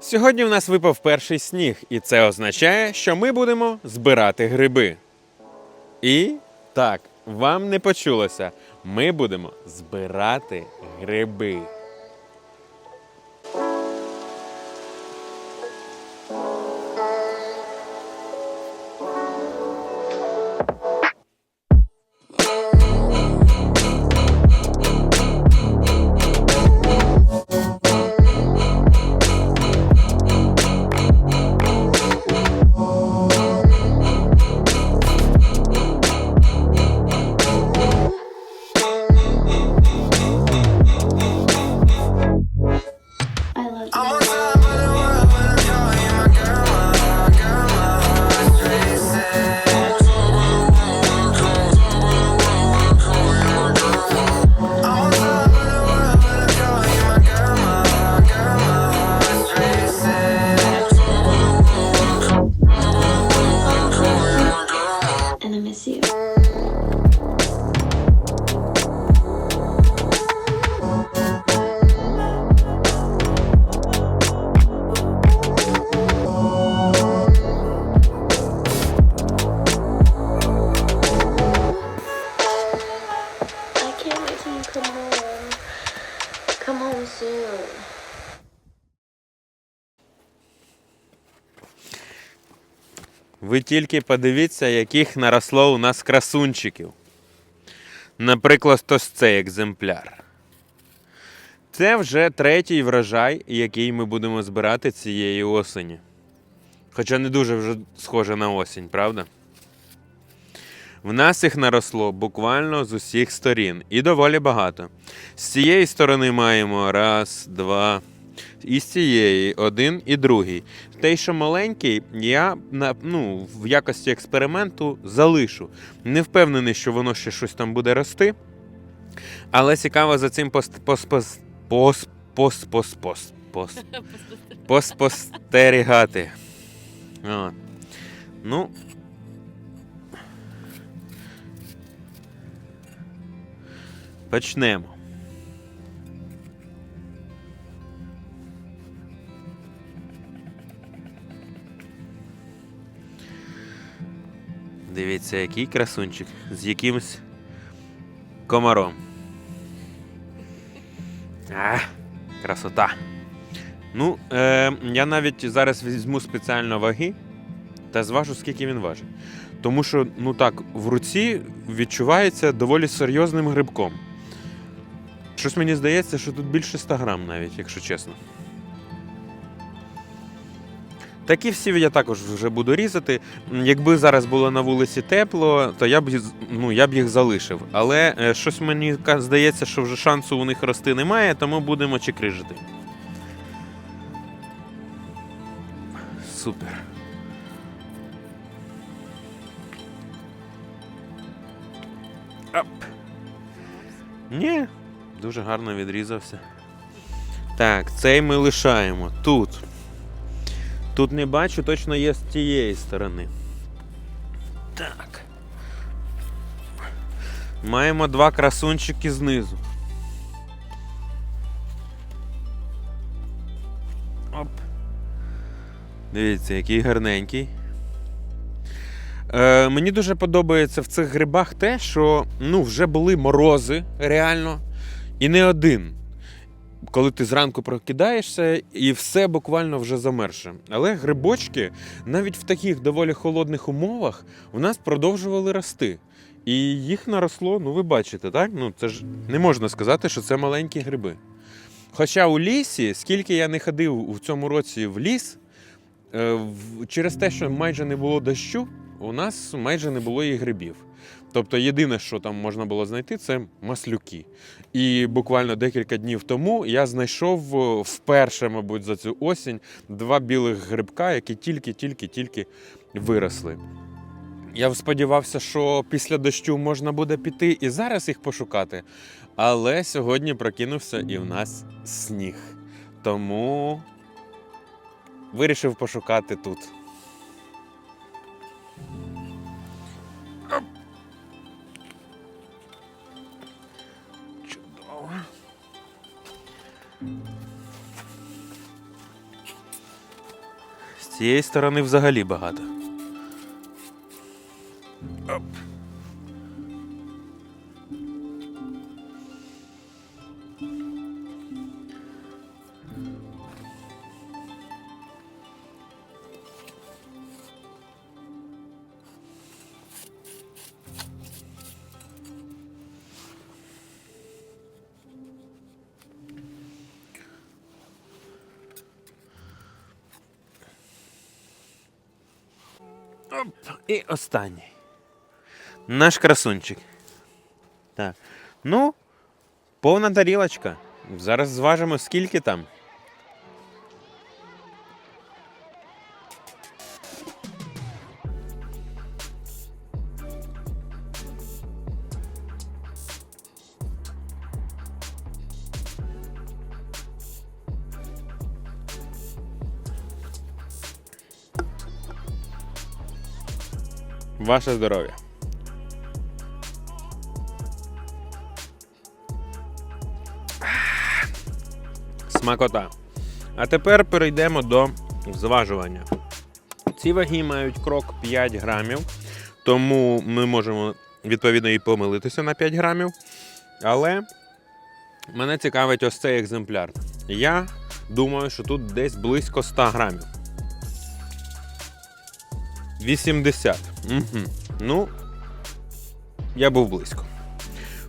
Сьогодні в нас випав перший сніг, і це означає, що ми будемо збирати гриби. І так, вам не почулося. Ми будемо збирати гриби. Ви тільки подивіться, яких наросло у нас красунчиків. Наприклад, ось цей екземпляр. Це вже третій врожай, який ми будемо збирати цієї осені. Хоча не дуже вже схоже на осінь, правда? В нас їх наросло буквально з усіх сторін і доволі багато. З цієї сторони маємо раз, два, і з цієї один і другий. Той, що маленький, я ну, в якості експерименту залишу. Не впевнений, що воно ще щось там буде рости. Але цікаво за цим пост, пос, пос, пос, пос, пос, пос, пос, поспостерігати. От. Ну. Почнемо. Дивіться, який красунчик з якимось комаром. А, красота. Ну, е, я навіть зараз візьму спеціально ваги та зважу, скільки він важить. Тому що, ну так, в руці відчувається доволі серйозним грибком. Щось мені здається, що тут більше 100 грам навіть, якщо чесно. Такі всі я також вже буду різати. Якби зараз було на вулиці тепло, то я б, ну, я б їх залишив. Але е, щось мені здається, що вже шансу у них рости немає, тому будемо чекрижити. Супер. Оп. Ні, дуже гарно відрізався. Так, цей ми лишаємо тут. Тут не бачу, точно є з тієї сторони. Так. Маємо два красунчики знизу. Оп. Дивіться, який гарненький. Е, мені дуже подобається в цих грибах те, що ну, вже були морози реально, і не один. Коли ти зранку прокидаєшся і все буквально вже замерше. Але грибочки навіть в таких доволі холодних умовах у нас продовжували рости. І їх наросло, ну ви бачите, так? Ну це ж не можна сказати, що це маленькі гриби. Хоча у лісі, скільки я не ходив у цьому році в ліс, е, через те, що майже не було дощу, у нас майже не було і грибів. Тобто єдине, що там можна було знайти, це маслюки. І буквально декілька днів тому я знайшов е, вперше, мабуть, за цю осінь два білих грибка, які тільки-тільки-тільки виросли. Я сподівався, що після дощу можна буде піти і зараз їх пошукати. Але сьогодні прокинувся і в нас сніг. Тому вирішив пошукати тут. З цієї сторони взагалі багато. І останній. Наш красунчик. Так. Ну, повна тарілочка. Зараз зважимо, скільки там. Ваше здоров'я. Смакота. А тепер перейдемо до зважування. Ці ваги мають крок 5 грамів, тому ми можемо відповідно і помилитися на 5 грамів. Але мене цікавить ось цей екземпляр. Я думаю, що тут десь близько 100 грамів. 80. Угу. Ну, я був близько.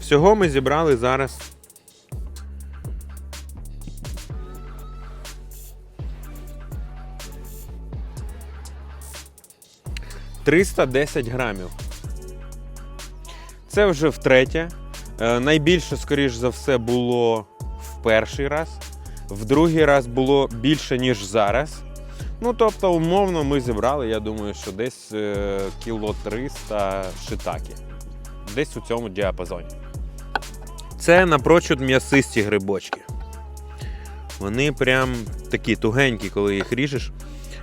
Всього ми зібрали зараз. «310 грамів. Це вже втретє. Е, найбільше, скоріш за все, було в перший раз. В другий раз було більше, ніж зараз. Ну, тобто, умовно, ми зібрали, я думаю, що десь е, кіло 300 шитаки. Десь у цьому діапазоні. Це напрочуд м'ясисті грибочки. Вони прям такі тугенькі, коли їх ріжеш.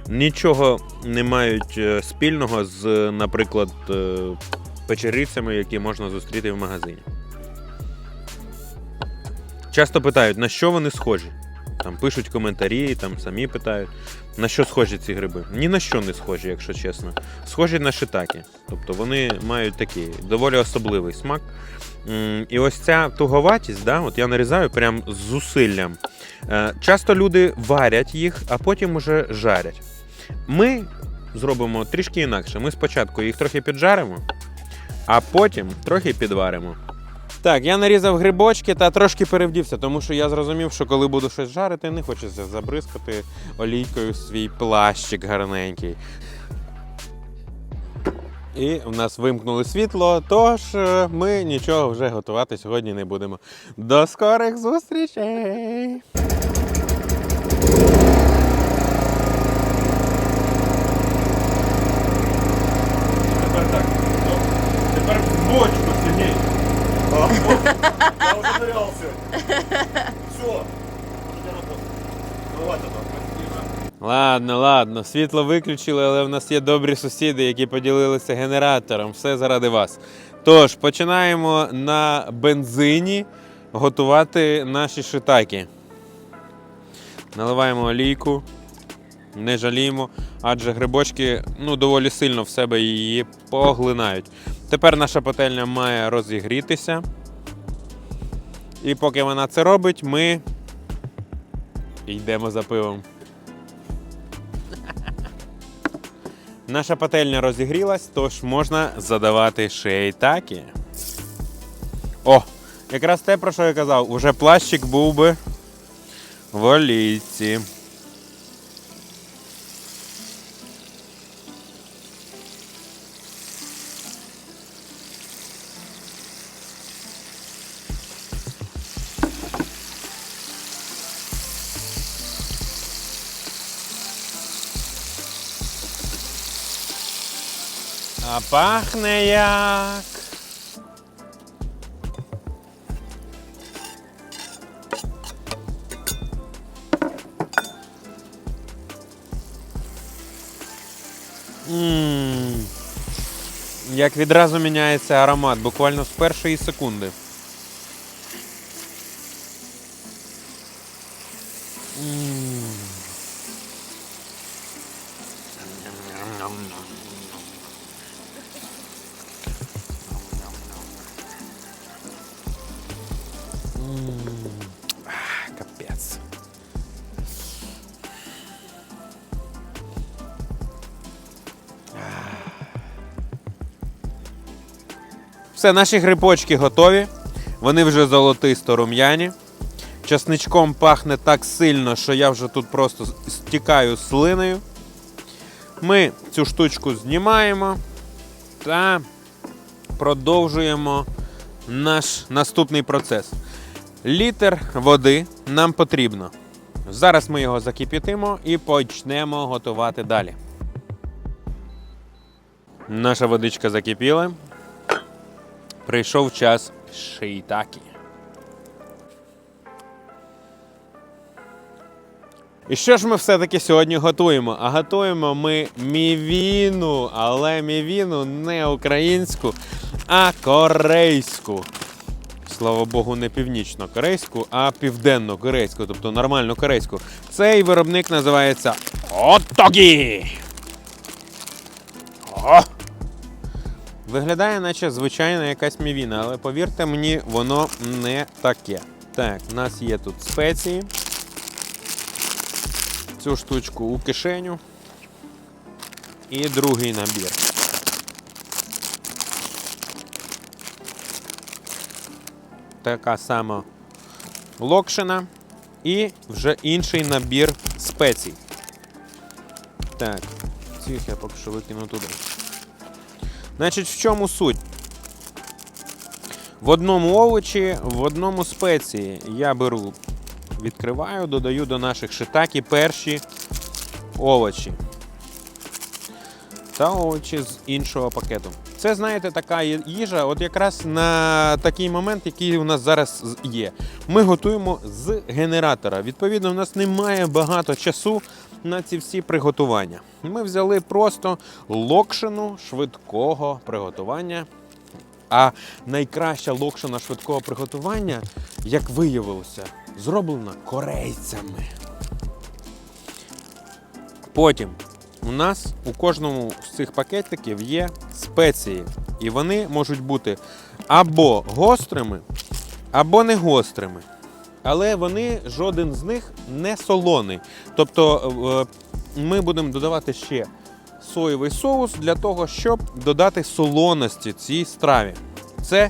Нічого не мають е, спільного з, наприклад, е, печерицями, які можна зустріти в магазині. Часто питають, на що вони схожі. Там пишуть коментарі, там самі питають, на що схожі ці гриби. Ні на що не схожі, якщо чесно. Схожі на шитаки. Тобто вони мають такий доволі особливий смак. І ось ця туговатість, да, от я нарізаю прям з зусиллям. Е, Часто люди варять їх, а потім уже жарять. Ми зробимо трішки інакше. Ми спочатку їх трохи піджаримо, а потім трохи підваримо. Так, я нарізав грибочки та трошки перевдівся, тому що я зрозумів, що коли буду щось жарити, не хочеться забризкати олійкою свій плащик гарненький. І в нас вимкнули світло, тож е, ми нічого вже готувати сьогодні не будемо. До скорих зустрічей! Тепер так. Тепер в бочку Сергій. Нырялся. Все. Ну ладно. Ладно, ладно, світло виключили, але в нас є добрі сусіди, які поділилися генератором. Все заради вас. Тож, починаємо на бензині готувати наші шитаки. Наливаємо олійку, не жаліємо, адже грибочки ну, доволі сильно в себе її поглинають. Тепер наша пательня має розігрітися. І поки вона це робить, ми йдемо за пивом. Наша пательня розігрілась, тож можна задавати шейтаки. О, якраз те, про що я казав, уже плащик був би в олійці. А пахне як. Як відразу міняється аромат, буквально з першої секунди. М. Все, наші грибочки готові. Вони вже золотисто рум'яні. Часничком пахне так сильно, що я вже тут просто стікаю слиною. Ми цю штучку знімаємо та продовжуємо наш наступний процес. Літр води нам потрібно. Зараз ми його закип'ятимо і почнемо готувати далі. Наша водичка закипіла. Прийшов час шийтакі. І що ж ми все-таки сьогодні готуємо? А готуємо ми мівіну, але мівіну не українську, а корейську. Слава Богу, не північно-корейську, а південно-корейську, тобто нормальну корейську. Цей виробник називається Отогі. О! Виглядає, наче звичайна якась мівіна, але повірте мені, воно не таке. Так, у нас є тут спеції. Цю штучку у кишеню. І другий набір. Така сама локшина. І вже інший набір спецій. Так, цих я поки що викину туди. Значить, в чому суть? В одному овочі, в одному спеції я беру, відкриваю, додаю до наших шитакі перші овочі. Та овочі з іншого пакету. Це, знаєте, така їжа, от якраз на такий момент, який у нас зараз є. Ми готуємо з генератора. Відповідно, у нас немає багато часу на ці всі приготування. Ми взяли просто локшину швидкого приготування. А найкраща локшина швидкого приготування, як виявилося, зроблена корейцями. Потім у нас у кожному з цих пакетиків є спеції, і вони можуть бути або гострими, або не гострими. Але вони жоден з них не солоний. Тобто е, ми будемо додавати ще соєвий соус для того, щоб додати солоності цій страві. Це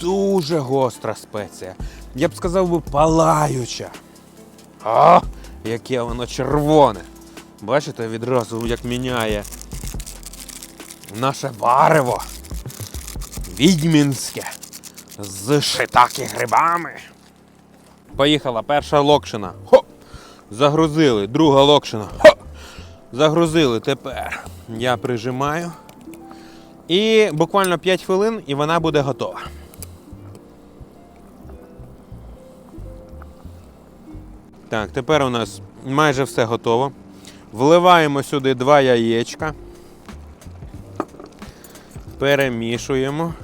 дуже гостра спеція. Я б сказав би палаюча. А, яке воно червоне. Бачите, відразу як міняє наше варево. Відьмінське. З шитаки грибами. Поїхала перша локшина. Хо! Загрузили. Друга локшина. Хо! Загрузили. Тепер я прижимаю. І буквально 5 хвилин, і вона буде готова. Так, тепер у нас майже все готово. Вливаємо сюди два яєчка. Перемішуємо.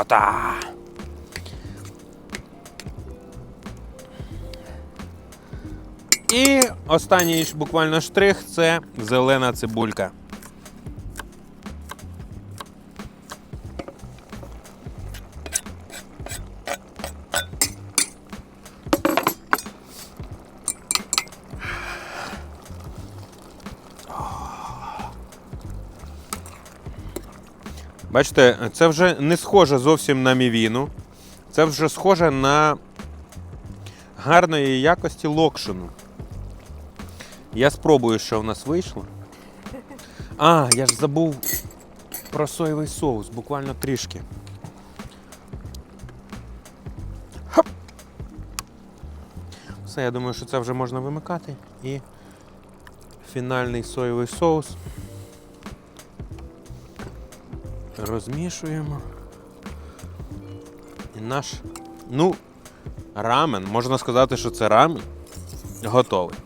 Смакота. І останній буквально штрих це зелена цибулька. Бачите, це вже не схоже зовсім на мівіну. Це вже схоже на гарної якості локшину. Я спробую, що в нас вийшло. А, я ж забув про соєвий соус, буквально трішки. Хоп. Все, я думаю, що це вже можна вимикати. І фінальний соєвий соус. Розмішуємо. І наш, ну, рамен, можна сказати, що це рамен. Готовий.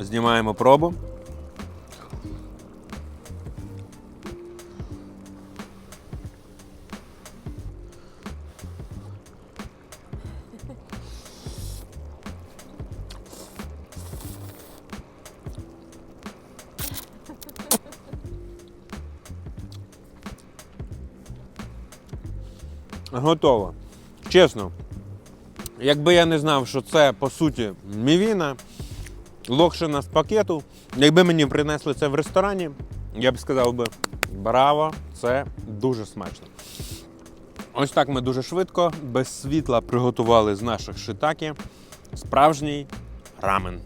Знімаємо пробу. Готово. Чесно, якби я не знав, що це по суті мівіна, локшина з пакету, якби мені принесли це в ресторані, я б сказав би браво, це дуже смачно. Ось так ми дуже швидко, без світла приготували з наших шитаки справжній рамен.